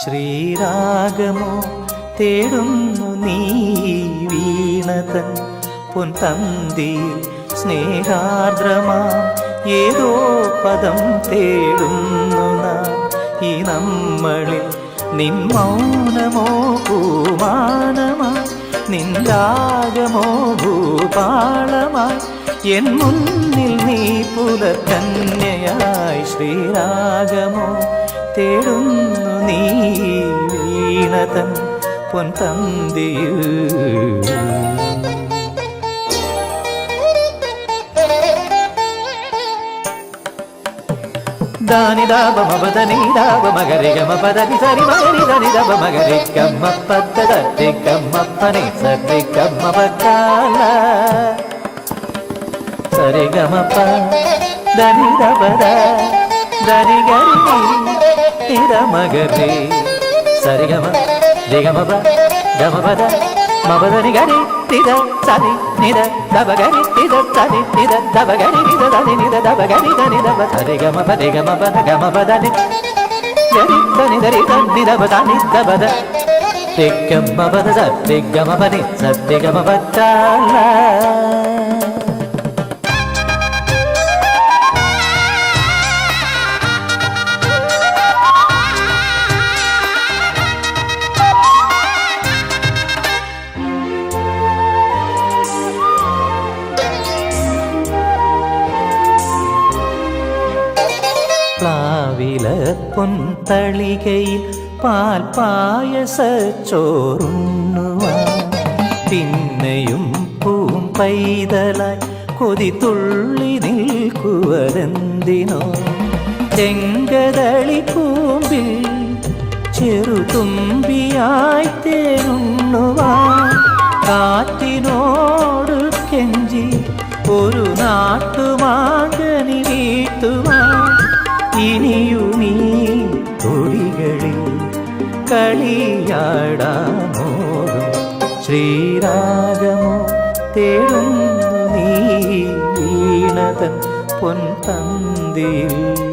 ശ്രീരാഗമോ തേടുന്നു നീ വീണതൻ പൊൻതന്തിയിൽ സ്നേഹാർദ്രമാ ഏതോ പദം തേടുന്നു ഈ നമ്മളിൽ നിൻ മൗനമോ പൂമാനമായി നിൻ രാഗമോ ഭൂപാളമായി എൻ മുന്നിൽ നീ പുലത്തന്നെയായി ശ്രീരാഗമോ തേടുന്നു ನೀ పొంతంది దాని దాబ మదని దాబ మగరి గమ పదని సరి మగరి దాని దాబ మగరి గమ్మ పద్ద దద్ది గమ్మ పని సరి గమ్మ పక్కాల సరి గమ పని దాబ దాని గరి నిరమగరి సరిగమ దిగమబ గమబద మబదని గరి నిద సరి నిద దబగరి నిద సరి నిద దబగరి నిద దని నిద దబగరి దని దబ సరి గమ ప దిగమ పద గమ పదని గరి దని దరి దని దబ దని దబద దిగ్గమ పద దిగ్గమ పని సత్యగమ పచ్చాలా പ്ലാവില പൊൻതളികയിൽ പാൽ പായസ ചോറുണ്ണുവാൻ പിന്നെയും പൂം പൈതലായി കൊതി തുള്ളി നിൽക്കുവരെന്തിനോ ചെങ്കതളി പൂമ്പിൽ ചെറുതുമ്പിയായി തേനുണ്ണുവാൻ. കാറ്റിനോട് കെഞ്ചി ഒരു നാട്ടുമാകനി വീട്ടുവാൻ. കളിയാടാമോതും ശ്രീരാഗമോ തേടുന്നു നീ പൊൻതന്തിയിൽ. കോവിലിൽ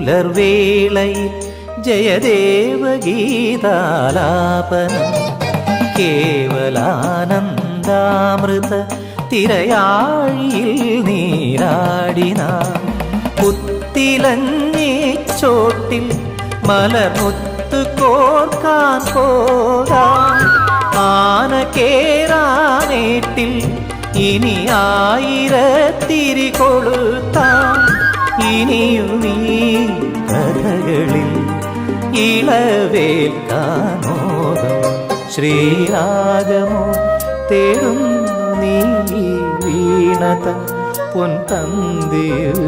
പുലർവേളയിൽ ജയദേവഗീതാലാപനം കേവലാനന്ദാമൃത തിരയാഴിയിൽ നീരാടിനാം പുത്തിലഞ്ഞി ചോട്ടിൽ മലമുത്ത് കോർക്കാൻ പോകാം. ആന കേറാനേട്ടിൽ ഇനി ആയിരത്തിരി കൊളുത്താം. ഇനിയും ഈ കഥകളിൽ ഇളവേൽക്കാനോദം ശ്രീരാഗമോ തേടുന്നു നീ വീണത പൊൻ പൊൻതന്തിയിൽ